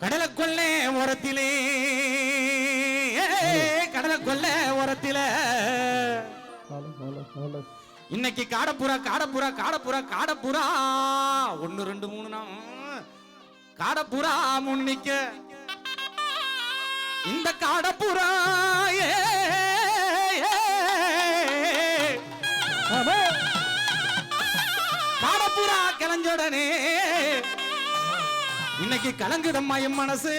கடலை கொள்ள உரத்திலே கடலை கொள்ள ஓரத்திலே. இன்னைக்கு காடப்புறா காடப்புறா காடப்புறா காடப்புறா. ஒன்னு ரெண்டு மூணு நாம் காடப்புறா முன்னிக்க நிக்க. இந்த காடப்புறா ஏ, காடப்புறா கிளஞ்சோடனே இன்னைக்கு கலங்குதம்மா என் மனசு.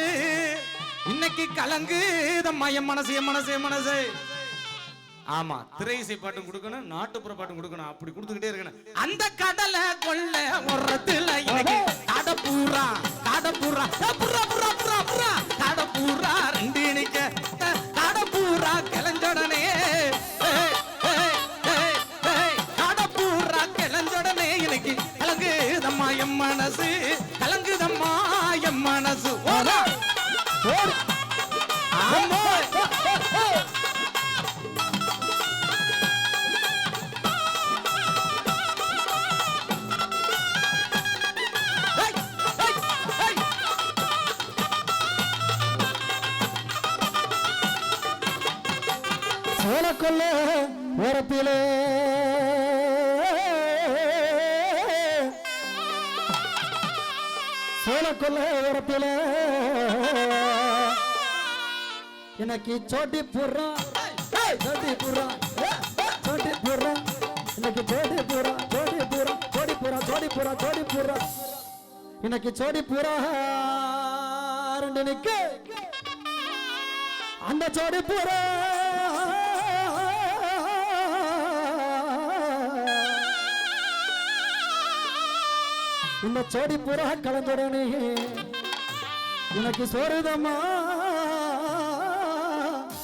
இன்னைக்கு கலங்குதம்மா என் மனசு என் மனசு என் மனசு. ஆமா திரை இசை பாட்டும் கொடுக்கணும் நாட்டுப்புற பாட்டும் கொடுக்கணும் அப்படி கொடுத்துக்கிட்டே இருக்கணும். அந்த கடலை கொள்ள உரத்துல இன்னைக்கு கடப்பூரா கடப்பூரா ஏ, புறா புறா புறா புறா காடப்பூரா மனசு கலங்குதம்மா என் மனசு. ஓடா ஓடு ஆமா. சோழக்கொல்ல ஓரத்திலே சோழக்கொல்ல ஓரத்திலே எனக்கு சோட்டி புறா சோட்டி புறா சோட்டி புறா எனக்கு சோட்டி புறா சோட்டி புறா சோடி புறா சோடி புறா சோடி புறா எனக்கு சோடி புறா ரெண்டு நிக்க அந்த சோடி புறா இந்த சோடி புறா கலந்துடனே. எனக்கு சொருதமா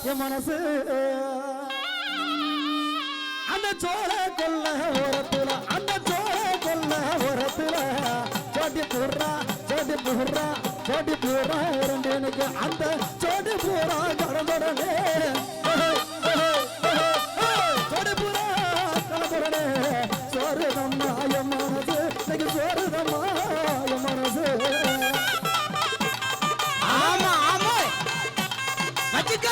என் மனசு. அந்த சோழ கொல்ல உரத்துல அந்த சோழ கொல்ல உரத்துல சோட்டி புறா சோட்டி புறா சோட்டி புறா இரண்டு எனக்கு அந்த சோட்டி புறா கலந்துடனே. மனமாய மனசு ஆமா ஆமா. வச்சுக்க.